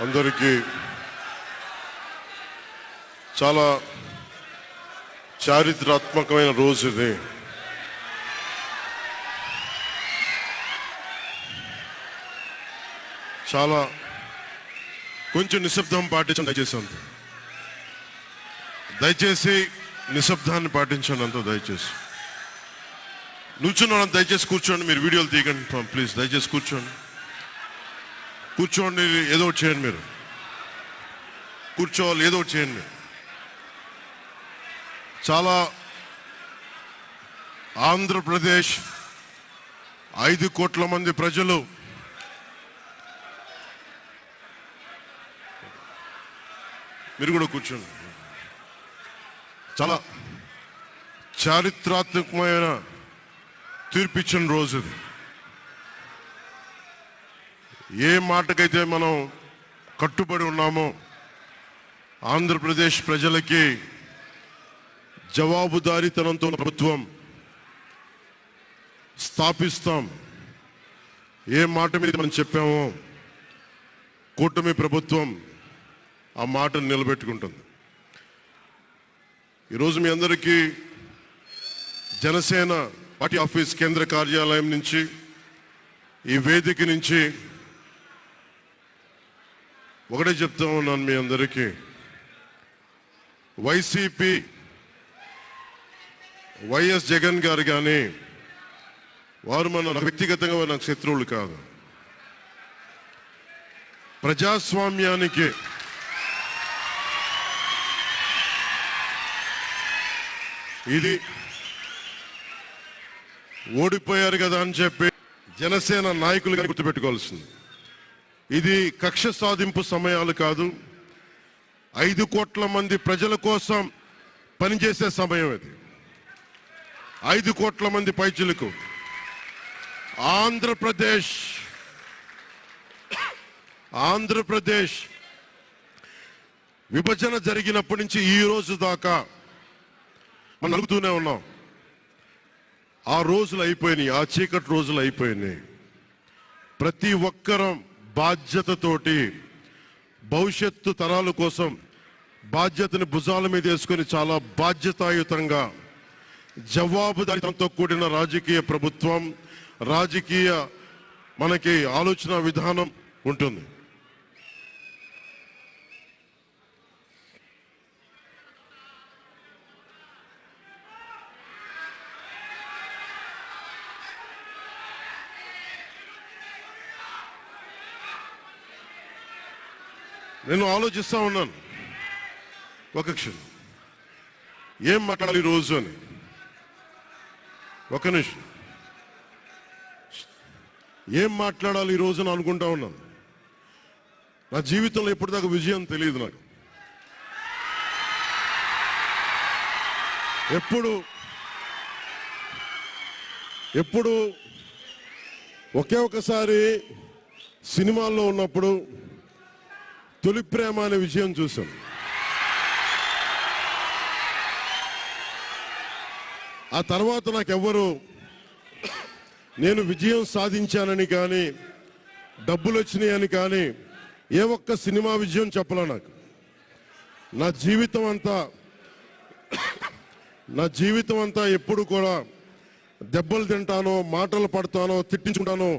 అందరికీ చాలా చారిత్రాత్మకమైన రోజు ఇది. చాలా కొంచెం నిశ్శబ్దం పాటించండి దయచేసి అంత. దయచేసి నిశ్శబ్దాన్ని పాటించండి అంత దయచేసి. నుంచున్న దయచేసి కూర్చోండి మీరు వీడియోలు తీయకండి ప్లీజ్ దయచేసి కూర్చోండి. కూర్చోండి ఏదో చేయండి మీరు. కూర్చోవాలి ఏదో ఒకటి చేయండి. మీరు చాలా ఆంధ్రప్రదేశ్ ఐదు కోట్ల మంది ప్రజలు మీరు కూడా కూర్చోండి. చాలా చారిత్రాత్మకమైన తీర్పిచ్చిన రోజు ఇది. ఏ మాటకైతే మనం కట్టుబడి ఉన్నామో ఆంధ్రప్రదేశ్ ప్రజలకి జవాబుదారీతనంతో ప్రభుత్వం స్థాపిస్తాం. ఏ మాట మీద మనం చెప్పామో కూటమి ప్రభుత్వం ఆ మాటను నిలబెట్టుకుంటుంది. ఈరోజు మీ అందరికీ జనసేన పార్టీ ఆఫీస్ కేంద్ర కార్యాలయం నుంచి ఈ వేదిక నుంచి ఒకటే చెప్తా ఉన్నాను మీ అందరికీ. వైసీపీ వైఎస్ జగన్ గారు కానీ వారు మన వ్యక్తిగతంగా నాకు శత్రువులు కాదు. ప్రజాస్వామ్యానికి ఇది ఓడిపోయారు కదా అని చెప్పి జనసేన నాయకులుగా గుర్తుపెట్టుకోవాల్సింది. ఇది కక్ష సాధింపు సమయాలు కాదు. ఐదు కోట్ల మంది ప్రజల కోసం పనిచేసే సమయం ఇది. ఐదు కోట్ల మంది పైచులకు ఆంధ్రప్రదేశ్ ఆంధ్రప్రదేశ్ విభజన జరిగినప్పటి నుంచి ఈ రోజు దాకా మనం అడుగుతూనే ఉన్నాం. ఆ రోజులు అయిపోయినాయి ఆ చీకటి రోజులు అయిపోయినాయి. ప్రతి ఒక్కరం బాధ్యతతోటి భవిష్యత్తు తరాల కోసం బాధ్యతని భుజాల మీద వేసుకొని చాలా బాధ్యతాయుతంగా జవాబుదారితంతో కూడిన రాజకీయ ప్రభుత్వం రాజకీయ మనకి ఆలోచన విధానం ఉంటుంది. నేను ఆలోచిస్తూ ఉన్నాను. ఒక క్షణం. ఏం మాట్లాడాలి ఈ రోజు అని? ఒక నిమిషం. ఏం మాట్లాడాలి ఈ రోజు అని అనుకుంటా ఉన్నాను. నా జీవితంలో ఎప్పటిదాకా విజయం తెలియదు నాకు. ఎప్పుడు ఎప్పుడు ఒకే ఒకసారి సినిమాల్లో ఉన్నప్పుడు తొలి ప్రేమ అనే విషయం చూసాం ఆ తర్వాత నాకెవ్వరు నేను విజయం సాధించానని కానీ డబ్బులు వచ్చినాయని కానీ ఏ ఒక్క సినిమా విజయం చెప్పలే నాకు. నా జీవితం అంతా నా జీవితం అంతా ఎప్పుడు కూడా దెబ్బలు తింటానో మాటలు పడతానో తిట్టించుకుంటానో